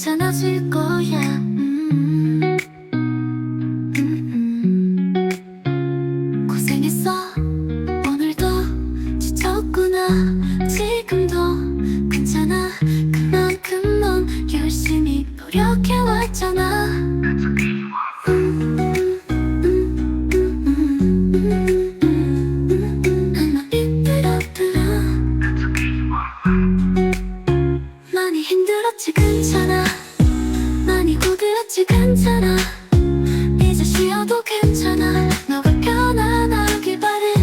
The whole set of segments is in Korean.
괜찮아질 거야 음. 음. 고생했어 오늘도 지쳤구나 지금도 괜찮아 힘들었지 괜찮아. 많이 고되었지 괜찮아. 이제 쉬어도 괜찮아. 너가 편안하길 바래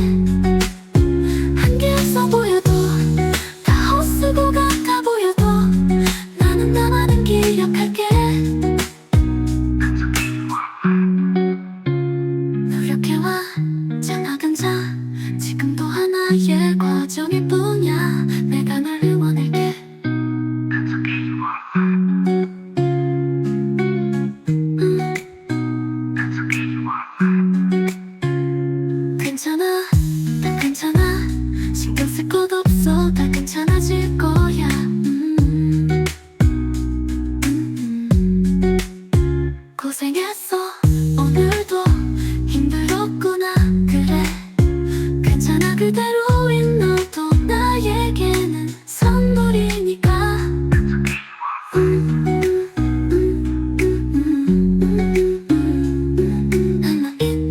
한계였어 보여도 다 헛수고 같아 보여도 나는 나만은 기억할게. 노력해와 장악한 자. 지금도 하나의 과정일 뿐 것 없어 다 괜찮아질 거야 음. 음. 고생했어 오늘도 힘들었구나 그래 괜찮아 그대로인 너도 나에게는 선물이니까 한번 삐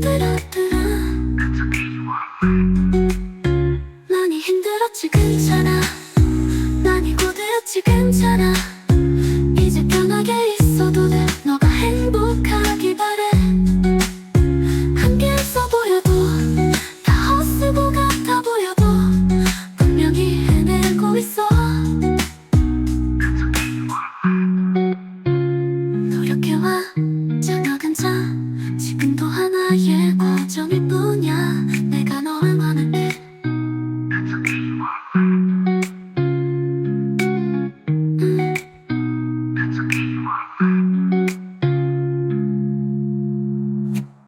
과